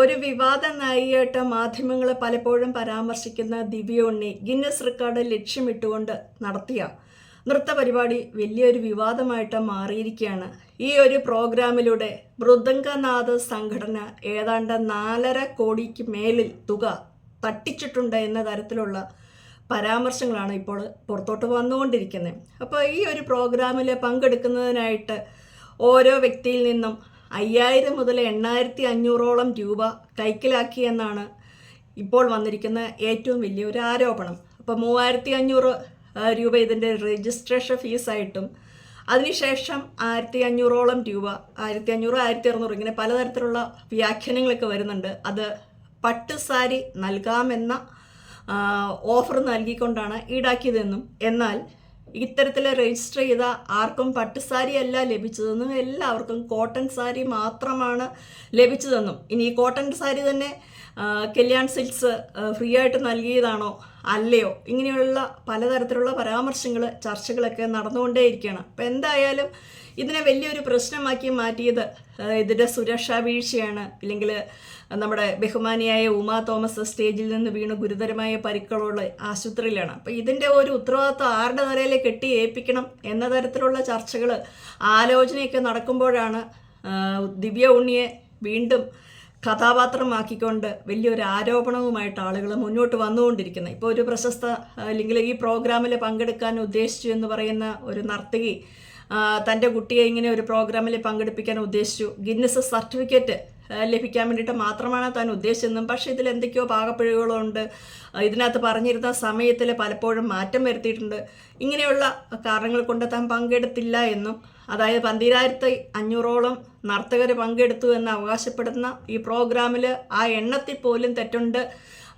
ഒരു വിവാദ നായികയായിട്ട് മാധ്യമങ്ങളെ പലപ്പോഴും പരാമർശിക്കുന്ന ദിവ്യോണ്ണി ഗിന്നസ് റെക്കോർഡ് ലക്ഷ്യമിട്ടുകൊണ്ട് നടത്തിയ നൃത്ത പരിപാടി വലിയൊരു വിവാദമായിട്ട് മാറിയിരിക്കുകയാണ്. ഈ ഒരു പ്രോഗ്രാമിലൂടെ മൃദംഗനാഥ സംഘടന ഏതാണ്ട് നാലര കോടിക്ക് മേലിൽ തുക തട്ടിച്ചിട്ടുണ്ട് എന്ന തരത്തിലുള്ള പരാമർശങ്ങളാണ് ഇപ്പോൾ പുറത്തോട്ട് വന്നുകൊണ്ടിരിക്കുന്നത്. അപ്പോൾ ഈ ഒരു പ്രോഗ്രാമിൽ പങ്കെടുക്കുന്നതിനായിട്ട് ഓരോ വ്യക്തിയിൽ നിന്നും അയ്യായിരം മുതൽ എണ്ണായിരത്തി അഞ്ഞൂറോളം രൂപ കൈക്കലാക്കിയെന്നാണ് ഇപ്പോൾ വന്നിരിക്കുന്ന ഏറ്റവും വലിയൊരു ആരോപണം. അപ്പോൾ മൂവായിരത്തി അഞ്ഞൂറ് രൂപ ഇതിന്റെ രജിസ്ട്രേഷൻ ഫീസായിട്ടും അതിനുശേഷം ആയിരത്തി അഞ്ഞൂറോളം രൂപ ആയിരത്തി അഞ്ഞൂറ് ആയിരത്തി അറുന്നൂറ് ഇങ്ങനെ പലതരത്തിലുള്ള വ്യാഖ്യാനങ്ങളൊക്കെ വരുന്നുണ്ട്. അത് പട്ട് സാരി നൽകാമെന്ന ഓഫർ നൽകിക്കൊണ്ടാണ് ഈടാക്കിയതെന്നും എന്നാൽ ഇത്തരത്തിൽ രജിസ്റ്റർ ചെയ്ത ആർക്കും പട്ടുസാരി അല്ല ലഭിച്ചതെന്നും എല്ലാവർക്കും കോട്ടൺ സാരി മാത്രമാണ് ലഭിച്ചതെന്നും. ഇനി കോട്ടൺ സാരി തന്നെ കല്യാൺ സിൽക്സ് ഫ്രീ ആയിട്ട് നൽകിയതാണോ? അല്ലയോ. ഇങ്ങനെയുള്ള പലതരത്തിലുള്ള പരാമർശങ്ങൾ ചർച്ചകളൊക്കെ നടന്നുകൊണ്ടേയിരിക്കുകയാണ്. അപ്പം എന്തായാലും ഇതിനെ വലിയൊരു പ്രശ്നമാക്കി മാറ്റിയത് ഇതിന്റെ സുരക്ഷാ വീഴ്ചയാണ്. ഇല്ലെങ്കിൽ നമ്മുടെ ബഹുമാനിയായ ഉമാ തോമസ് സ്റ്റേജിൽ നിന്ന് വീണ് ഗുരുതരമായ പരിക്കുകളുള്ള ആശുപത്രിയിലാണ്. അപ്പം ഇതിന്റെ ഒരു ഉത്തരവാദിത്വം ആരുടെ നിലയിൽ കെട്ടി ഏൽപ്പിക്കണം എന്ന തരത്തിലുള്ള ചർച്ചകൾ ആലോചനയൊക്കെ നടക്കുമ്പോഴാണ് ദിവ്യ ഉണ്ണിയെ വീണ്ടും കഥാപാത്രമാക്കിക്കൊണ്ട് വലിയൊരു ആരോപണവുമായിട്ട് ആളുകൾ മുന്നോട്ട് വന്നുകൊണ്ടിരിക്കുന്നത് ഇപ്പോൾ ഒരു പ്രശസ്ത അല്ലെങ്കിൽ ഈ പ്രോഗ്രാമിൽ പങ്കെടുക്കാൻ ഉദ്ദേശിച്ചു എന്ന് പറയുന്ന ഒരു നർത്തകി തന്റെ കുട്ടിയെ ഇങ്ങനെ ഒരു പ്രോഗ്രാമിൽ പങ്കെടുപ്പിക്കാൻ ഉദ്ദേശിച്ചു. ഗിന്നസ് സർട്ടിഫിക്കറ്റ് ലഭിക്കാൻ വേണ്ടിയിട്ട് മാത്രമാണ് താൻ ഉദ്ദേശിച്ചതെന്നും പക്ഷേ ഇതിൽ എന്തൊക്കെയോ പാകപ്പിഴകളുണ്ട് ഇതിനകത്ത് പറഞ്ഞിരുന്ന സമയത്തിൽ പലപ്പോഴും മാറ്റം വരുത്തിയിട്ടുണ്ട്. ഇങ്ങനെയുള്ള കാരണങ്ങൾ കൊണ്ട് താൻ പങ്കെടുത്തില്ല എന്നും അതായത് പന്തിരായിരത്തി അഞ്ഞൂറോളം നർത്തകർ പങ്കെടുത്തു എന്ന് അവകാശപ്പെടുന്ന ഈ പ്രോഗ്രാമിൽ ആ എണ്ണത്തിൽ പോലും തെറ്റുണ്ട്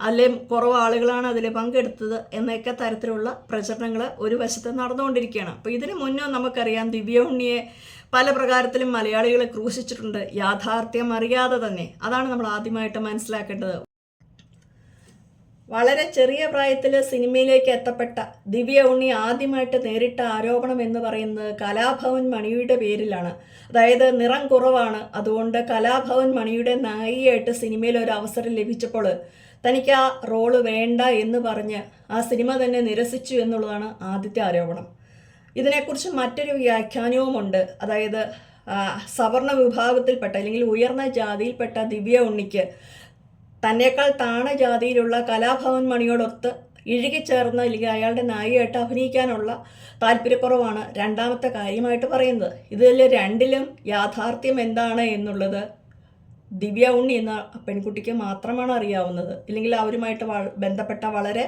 അതിലെ കുറവ് ആളുകളാണ് അതിൽ പങ്കെടുത്തത് എന്നൊക്കെ തരത്തിലുള്ള പ്രചരണങ്ങൾ ഒരു വശത്ത് നടന്നുകൊണ്ടിരിക്കുകയാണ്. അപ്പോൾ ഇതിനു മുന്നേ നമുക്കറിയാം ദിവ്യ ഉണ്ണിയെ പല പ്രകാരത്തിലും മലയാളികളെ ക്രൂശിച്ചിട്ടുണ്ട്. യാഥാർത്ഥ്യം അറിയാതെ തന്നെ. അതാണ് നമ്മൾ ആദ്യമായിട്ട് മനസ്സിലാക്കേണ്ടത്. വളരെ ചെറിയ പ്രായത്തിൽ സിനിമയിലേക്ക് എത്തപ്പെട്ട ദിവ്യ ഉണ്ണി ആദ്യമായിട്ട് നേരിട്ട ആരോപണം എന്ന് പറയുന്നത് കലാഭവൻ മണിയുടെ പേരിലാണ്. അതായത് നിറം കുറവാണ്. അതുകൊണ്ട് കലാഭവൻ മണിയുടെ നായികയായിട്ട് സിനിമയിൽ ഒരു അവസരം ലഭിച്ചപ്പോൾ തനിക്ക് ആ റോൾ വേണ്ട എന്ന് പറഞ്ഞ് ആ സിനിമ തന്നെ നിരസിച്ചു എന്നുള്ളതാണ് ആദ്യത്തെ ആരോപണം. ഇതിനെക്കുറിച്ച് മറ്റൊരു വ്യാഖ്യാനവുമുണ്ട്. അതായത് സവർണ വിഭാഗത്തിൽപ്പെട്ട അല്ലെങ്കിൽ ഉയർന്ന ജാതിയിൽപ്പെട്ട ദിവ്യ ഉണ്ണിക്ക് തന്നേക്കാൾ താണ ജാതിയിലുള്ള കലാഭവൻ മണിയോടൊത്ത് ഇഴുകിച്ചേർന്ന് അല്ലെങ്കിൽ അയാളുടെ നായിയായിട്ട് അഭിനയിക്കാനുള്ള താല്പര്യക്കുറവാണ് രണ്ടാമത്തെ കാര്യമായിട്ട് പറയുന്നത്. ഇതിൽ രണ്ടിലും യാഥാർത്ഥ്യം എന്താണ് എന്നുള്ളത് ദിവ്യ ഉണ്ണി എന്ന പെൺകുട്ടിക്ക് മാത്രമാണ് അറിയാവുന്നത്. ഇല്ലെങ്കിൽ അവരുമായിട്ട് ബന്ധപ്പെട്ട വളരെ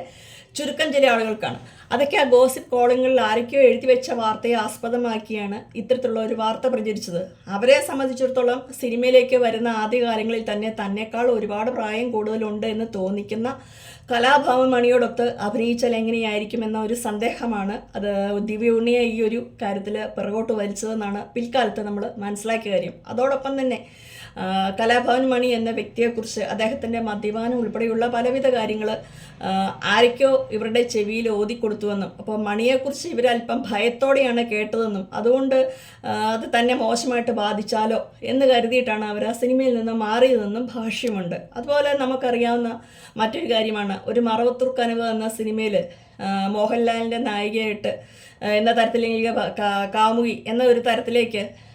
ചുരുക്കം ചില ആളുകൾക്കാണ്. അതൊക്കെ ആ ഗോസിപ്പ് കോളങ്ങളിൽ ആരൊക്കെയോ എഴുതി വെച്ച വാർത്തയെ ആസ്പദമാക്കിയാണ് ഇത്തരത്തിലുള്ള ഒരു വാർത്ത പ്രചരിച്ചത്. അവരെ സംബന്ധിച്ചിടത്തോളം സിനിമയിലേക്ക് വരുന്ന ആദ്യകാലങ്ങളിൽ തന്നെ തന്നെക്കാൾ ഒരുപാട് പ്രായം കൂടുതലുണ്ട് എന്ന് തോന്നിക്കുന്ന കലാഭവൻ മണിയോടൊത്ത് അഭിനയിച്ചാൽ എങ്ങനെയായിരിക്കുമെന്ന ഒരു സന്ദേഹമാണ് അത് ദിവ്യ ഉണ്ണിയെ ഈ ഒരു കാര്യത്തിൽ പിറകോട്ട് വലിച്ചതെന്നാണ് പിൽക്കാലത്ത് നമ്മൾ മനസ്സിലാക്കിയ കാര്യം. അതോടൊപ്പം തന്നെ കലാഭവൻ മണി എന്ന വ്യക്തിയെക്കുറിച്ച് അദ്ദേഹത്തിന്റെ മദ്യപാനം ഉൾപ്പെടെയുള്ള പലവിധ കാര്യങ്ങൾ ആരൊക്കെയോ ഇവരുടെ ചെവിയിൽ ഓതിക്കൊടുത്തുവെന്നും അപ്പോൾ മണിയെക്കുറിച്ച് ഇവരല്പം ഭയത്തോടെയാണ് കേട്ടതെന്നും അതുകൊണ്ട് അത് തന്നെ മോശമായിട്ട് ബാധിച്ചാലോ എന്ന് കരുതിയിട്ടാണ് അവർ ആ സിനിമയിൽ നിന്ന് മാറിയതെന്നും ഭാഷ്യമുണ്ട്. അതുപോലെ നമുക്കറിയാവുന്ന മറ്റൊരു കാര്യമാണ് ഒരു മറവത്തുർക്കനവ് എന്ന സിനിമയിൽ മോഹൻലാലിന്റെ നായികയായിട്ട് എന്ന തരത്തിലെങ്കിൽ കാമുകി എന്ന ഒരു തരത്തിലേക്ക്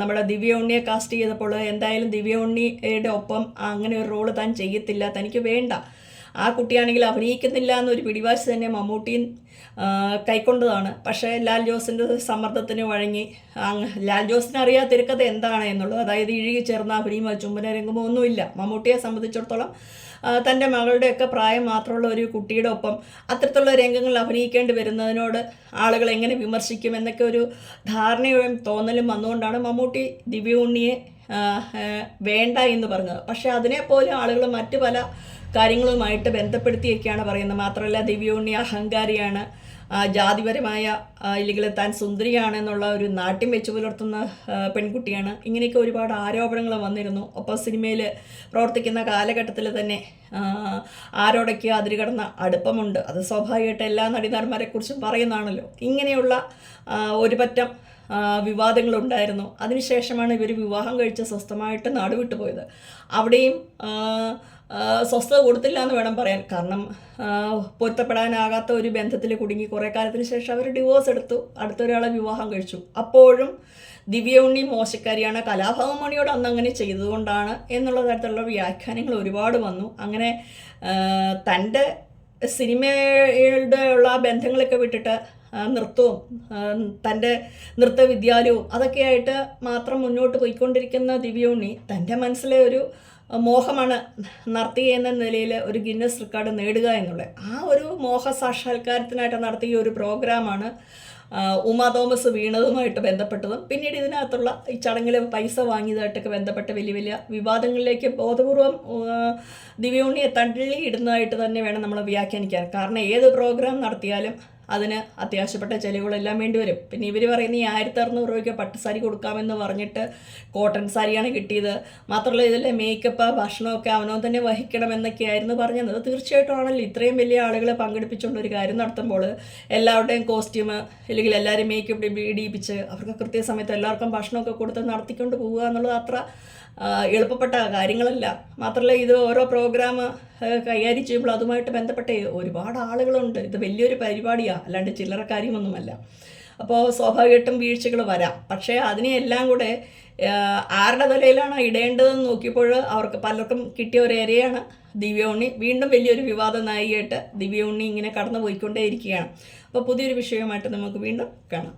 നമ്മുടെ ദിവ്യ ഉണ്ണിയെ കാസ്റ്റ് ചെയ്തപ്പോൾ എന്തായാലും ദിവ്യ ഉണ്ണിയുടെ ഒപ്പം അങ്ങനെ ഒരു റോൾ താൻ ചെയ്യത്തില്ല. തനിക്ക് വേണ്ട. ആ കുട്ടിയാണെങ്കിൽ അഭിനയിക്കുന്നില്ല എന്നൊരു പിടിവാശി തന്നെ മമ്മൂട്ടിയും കൈക്കൊണ്ടതാണ്. പക്ഷേ ലാൽ ജോസിന്റെ സമ്മർദ്ദത്തിന് വഴങ്ങി ലാൽ ജോസിന് അറിയാത്ത തിരക്കഥ എന്താണ് എന്നുള്ളത് അതായത് ഇഴുകി ചേർന്ന അഭിനയമോ ചുംബന രംഗമോ ഒന്നുമില്ല. മമ്മൂട്ടിയെ സംബന്ധിച്ചിടത്തോളം തന്റെ മകളുടെയൊക്കെ പ്രായം മാത്രമുള്ള ഒരു കുട്ടിയുടെ ഒപ്പം അത്തരത്തിലുള്ള രംഗങ്ങൾ അഭിനയിക്കേണ്ടി വരുന്നതിനോട് ആളുകൾ എങ്ങനെ വിമർശിക്കും എന്നൊക്കെ ഒരു ധാരണയും തോന്നലും വന്നുകൊണ്ടാണ് മമ്മൂട്ടി ദിവ്യ ഉണ്ണിയെ വേണ്ട എന്ന് പറഞ്ഞത്. പക്ഷേ അതിനെപ്പോലും ആളുകൾ മറ്റു പല കാര്യങ്ങളുമായിട്ട് ബന്ധപ്പെടുത്തിയൊക്കെയാണ് പറയുന്നത്. മാത്രമല്ല ദിവ്യോണ്ണി അഹങ്കാരിയാണ്. ജാതിപരമായ ഇല്ലെങ്കിൽ താൻ സുന്ദരിയാണെന്നുള്ള ഒരു നാട്യം വെച്ച് പുലർത്തുന്ന പെൺകുട്ടിയാണ്. ഇങ്ങനെയൊക്കെ ഒരുപാട് ആരോപണങ്ങൾ വന്നിരുന്നു. ഒപ്പം സിനിമയിൽ പ്രവർത്തിക്കുന്ന കാലഘട്ടത്തിൽ തന്നെ ആരോടൊക്കെ ആരോടൊക്കെ അതിരുകടന്ന അടുപ്പമുണ്ട്. അത് സ്വാഭാവികമായിട്ട് എല്ലാ നടിമാന്മാരെക്കുറിച്ചും പറയുന്നതാണല്ലോ. ഇങ്ങനെയുള്ള ഒരു പറ്റം വിവാദങ്ങളുണ്ടായിരുന്നു. അതിനുശേഷമാണ് ഇവർ വിവാഹം കഴിച്ച് സ്വസ്ഥമായിട്ട് നാട് വിട്ടുപോയത് അവിടെയും സ്വസ്ഥത കൊടുത്തില്ല എന്ന് വേണം പറയാൻ. കാരണം പൊരുത്തപ്പെടാനാകാത്ത ഒരു ബന്ധത്തിൽ കുടുങ്ങി കുറേ കാലത്തിന് ശേഷം അവർ ഡിവോഴ്സ് എടുത്തു. അടുത്തൊരാളെ വിവാഹം കഴിച്ചു. അപ്പോഴും ദിവ്യ ഉണ്ണി മോശക്കാരിയാണ് കലാഭവമണിയോട് അന്ന് അങ്ങനെ ചെയ്തതുകൊണ്ടാണ് എന്നുള്ള തരത്തിലുള്ള വ്യാഖ്യാനങ്ങൾ ഒരുപാട് വന്നു. അങ്ങനെ തന്റെ സിനിമയുടെ ഉള്ള ബന്ധങ്ങളൊക്കെ വിട്ടിട്ട് നൃത്തവും തന്റെ നൃത്തവിദ്യാലയവും അതൊക്കെയായിട്ട് മാത്രം മുന്നോട്ട് പോയിക്കൊണ്ടിരിക്കുന്ന ദിവ്യോണ്ണി തന്റെ മനസ്സിലെ ഒരു മോഹമാണ് നർത്തി എന്ന നിലയിൽ ഒരു ഗിന്നസ് റെക്കോർഡ് നേടുക എന്നുള്ളത്. ആ ഒരു മോഹ സാക്ഷാത്കാരത്തിനായിട്ട് നടത്തിയ ഒരു പ്രോഗ്രാമാണ് ഉമാ തോമസ് വീണതുമായിട്ട് ബന്ധപ്പെട്ടതും. പിന്നീട് ഇതിനകത്തുള്ള ഈ ചടങ്ങിൽ പൈസ വാങ്ങിയതായിട്ടൊക്കെ ബന്ധപ്പെട്ട വലിയ വലിയ വിവാദങ്ങളിലേക്ക് ബോധപൂർവം ദിവ്യോണ്ണിയെ തള്ളിയിടുന്നതായിട്ട് തള്ളി തന്നെ വേണം നമ്മൾ വ്യാഖ്യാനിക്കാൻ. കാരണം ഏത് പ്രോഗ്രാം നടത്തിയാലും അതിന് അത്യാവശ്യപ്പെട്ട ചെലവുകളെല്ലാം വേണ്ടി വരും. പിന്നെ ഇവർ പറയുന്ന ഈ ആയിരത്തി അറുന്നൂറ് രൂപയ്ക്ക് പട്ടുസാരി കൊടുക്കാമെന്ന് പറഞ്ഞിട്ട് കോട്ടൺ സാരിയാണ് കിട്ടിയത്. മാത്രമല്ല ഇതിലെ മേക്കപ്പ് ഭക്ഷണമൊക്കെ അവനോ തന്നെ വഹിക്കണം വഹിക്കണമെന്നൊക്കെയായിരുന്നു പറഞ്ഞത്. തീർച്ചയായിട്ടും ആണല്ലോ. ഇത്രയും വലിയ ആളുകളെ പങ്കെടുപ്പിച്ചുകൊണ്ട് ഒരു കാര്യം നടത്തുമ്പോൾ എല്ലാവരുടെയും കോസ്റ്റ്യൂം അല്ലെങ്കിൽ എല്ലാവരും മേക്കപ്പ് ഇടിയിപ്പിച്ച് അവർക്ക് കൃത്യസമയത്ത് എല്ലാവർക്കും ഭക്ഷണമൊക്കെ കൊടുത്ത് നടത്തിക്കൊണ്ട് പോവുക എന്നുള്ളത് അത്ര എളുപ്പപ്പെട്ട കാര്യങ്ങളല്ല. മാത്രമല്ല ഇത് ഓരോ പ്രോഗ്രാം കൈകാര്യം ചെയ്യുമ്പോൾ അതുമായിട്ട് ബന്ധപ്പെട്ട ഒരുപാട് ആളുകളുണ്ട്. ഇത് വലിയൊരു പരിപാടിയാണ് അല്ലാണ്ട് ചില്ലറ കാര്യമൊന്നുമല്ല. അപ്പോൾ സ്വാഭാവികമായിട്ടും വീഴ്ചകൾ വരാം. പക്ഷേ അതിനെയെല്ലാം കൂടെ ആരുടെ തലയിലാണ് ഇടേണ്ടതെന്ന് നോക്കിയപ്പോൾ അവർക്ക് പലർക്കും കിട്ടിയ ഒരു ഏരിയയാണ് ദിവ്യ ഉണ്ണി വീണ്ടും വലിയൊരു വിവാദ നായികയായിട്ട് ദിവ്യ ഉണ്ണി ഇങ്ങനെ കടന്നു പോയിക്കൊണ്ടേയിരിക്കുകയാണ് അപ്പോൾ പുതിയൊരു വിഷയമായിട്ട് നമുക്ക് വീണ്ടും കാണാം.